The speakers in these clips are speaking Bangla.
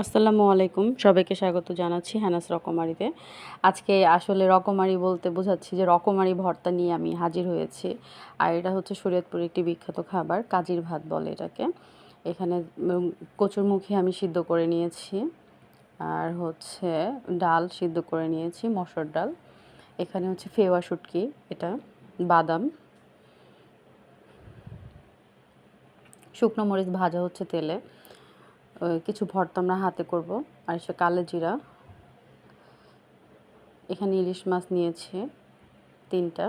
আসসালামু আলাইকুম। সবাইকে স্বাগত জানাচ্ছি হ্যানাস রকমারিতে। আজকে আসলে রকমারি বলতে বোঝাচ্ছি যে রকমারি ভর্তা নিয়ে আমি হাজির হয়েছি। আর এটা হচ্ছে শরীয়তপুরের একটি বিখ্যাত খাবার কাজির ভাত বলে এটাকে। এখানে উম, কচুরমুখী আমি সিদ্ধ করে নিয়েছি। আর হচ্ছে ডাল সিদ্ধ করে নিয়েছি মসুর ডাল। এখানে হচ্ছে ফেওয়া শুটকি এটা বাদাম। শুকনো মরিচ ভাজা হচ্ছে তেলে। কিছু ভর্তা আমরা হাতে করব। আর সে কালো জিরা। এখানে ইলিশ মাছ নিয়েছি, তিনটা।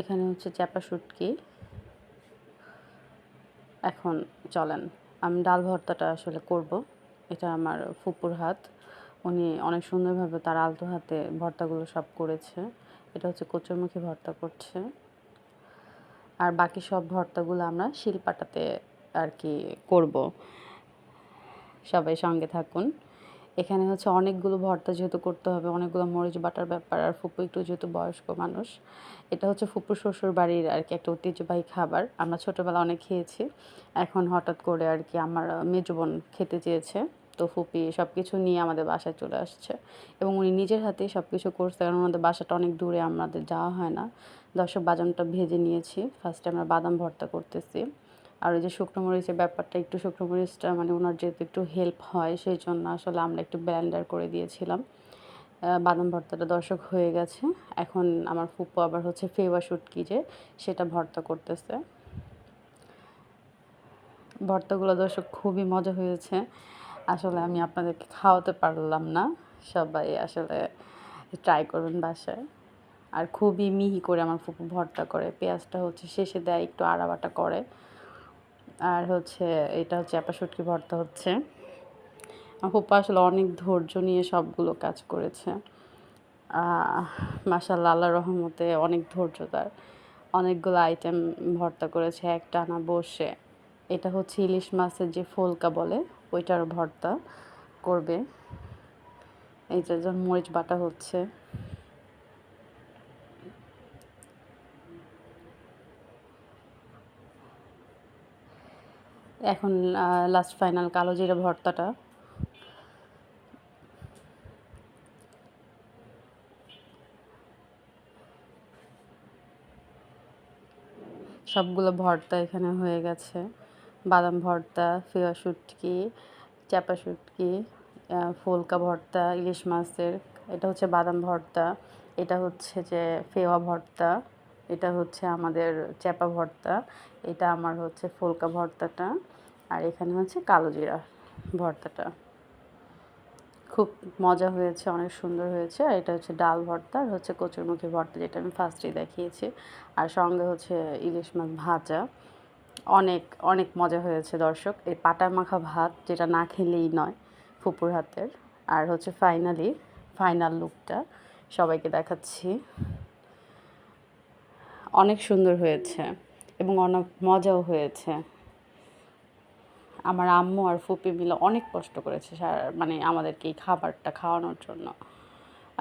এখানে হচ্ছে চ্যাপা শুটকি। এখন চলেন, আমি ডাল ভর্তাটা আসলে করব। এটা আমার ফুপুর হাত। উনি অনেক সুন্দরভাবে তার আলতো হাতে ভর্তাগুলো সব করেছে। এটা হচ্ছে কচুরমুখী ভর্তা করছে। আর বাকি সব ভর্তাগুলো আমরা শিলপাটাতে আর কি করব। সবাই সঙ্গে থাকুন। এখানে হচ্ছে অনেকগুলো ভর্তা যেহেতু করতে হবে, অনেকগুলো মরিচ বাটার ব্যাপার, আর ফুপু একটু যেহেতু বয়স্ক মানুষ, এটা হচ্ছে ফুপু শ্বশুর বাড়ির আর কি একটা ঐতিহ্যবাহী খাবার। আমরা ছোটোবেলা অনেক খেয়েছি, এখন হঠাৎ করে আর কি আমার মেজো বোন খেতে চেয়েছে, তো ফুপি সব কিছু নিয়ে আমাদের বাসায় চলে আসছে এবং উনি নিজের হাতেই সব কিছু করছে, কারণ আমাদের বাসাটা অনেক দূরে, আমাদের যাওয়া হয় না। দর্শক বাদামটা ভেজে নিয়েছি। ফার্স্টে আমরা বাদাম ভর্তা করতেছি। আর ওই যে শুকনো মরিচের ব্যাপারটা, একটু শুকনো মরিচটা মানে ওনার যেহেতু একটু হেল্প হয় সেই জন্য আসলে আমরা একটু ব্লেন্ডার করে দিয়েছিলাম। বাদাম ভর্তাটা দর্শক হয়ে গেছে। এখন আমার ফুপু আবার হচ্ছে ফেওয়া শুটকি যে সেটা ভর্তা করতেছে। ভর্তাগুলো দর্শক খুবই মজা হয়েছে। আসলে আমি আপনাদেরকে খাওয়াতে পারলাম না। সবাই আসলে ট্রাই করবেন বাসায়। আর খুবই মিহি করে আমার ফুপু ভর্তা করে, পেঁয়াজটা হচ্ছে শেষে দেয়, একটু আড়াবাটা করে। আর হচ্ছে এটা হচ্ছে চ্যাপা শুটকি ভর্তা হচ্ছে। আমার ফুপা আসলে অনেক ধৈর্য নিয়ে সবগুলো কাজ করেছে। মাসাল্লাহ আল্লাহ রহমতে অনেক ধৈর্য তার। অনেকগুলো আইটেম ভর্তা করেছে একটানা বসে। এটা হচ্ছে ইলিশ মাছের যে ফুলকা বলে ওইটার ভর্তা করবে। এই যে যেমন মরিচ বাটা হচ্ছে। এখন লাস্ট ফাইনাল কালো জিরা ভর্তাটা। সবগুলো ভর্তা এখানে হয়ে গেছে। বাদাম ভর্তা ফেয়া শুটকি চাপা আহ, ফুলকা ভর্তা ইলিশ মাছের এটা হচ্ছে বাদাম ভর্তা এটা হচ্ছে যে ফেওয়া ভর্তা। এটা হচ্ছে আমাদের চ্যাপা ভর্তা, এটা আমার হচ্ছে ফুলকা ভর্তাটা, আর এখানে হচ্ছে কালো জিরা ভর্তাটা। খুব মজা হয়েছে, অনেক সুন্দর হয়েছে, আর এটা হচ্ছে ডাল ভর্তা, আর হচ্ছে কচুরমুখী ভর্তা, যেটা আমি ফার্স্টেই দেখিয়েছি। আর সঙ্গে হচ্ছে ইলিশ মাছ ভাজা, অনেক অনেক মজা হয়েছে দর্শক। এই পাটা মাখা ভাত, যেটা না খেলেই নয়, ফুপুর হাতের। আর হচ্ছে ফাইনালি ফাইনাল লুকটা সবাইকে দেখাচ্ছি। অনেক সুন্দর হয়েছে এবং অনেক মজাও হয়েছে। আমার আম্মু আর ফুপি মিলে অনেক কষ্ট করেছে মানে আমাদেরকে এই খাবারটা খাওয়ানোর জন্য।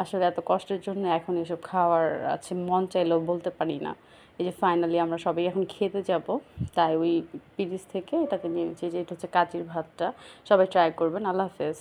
আসলে এত কষ্টের জন্য এখন এসব খাওয়ার আছে, মন চাইলেও বলতে পারি না। এই যে ফাইনালি আমরা সবাই এখন খেতে যাব, তাই ওই পিরিজ থেকে এটাকে নিয়েছি যে এটা হচ্ছে কাজির ভাতটা, সবাই ট্রাই করবেন, আল্লাহ হাফেজ।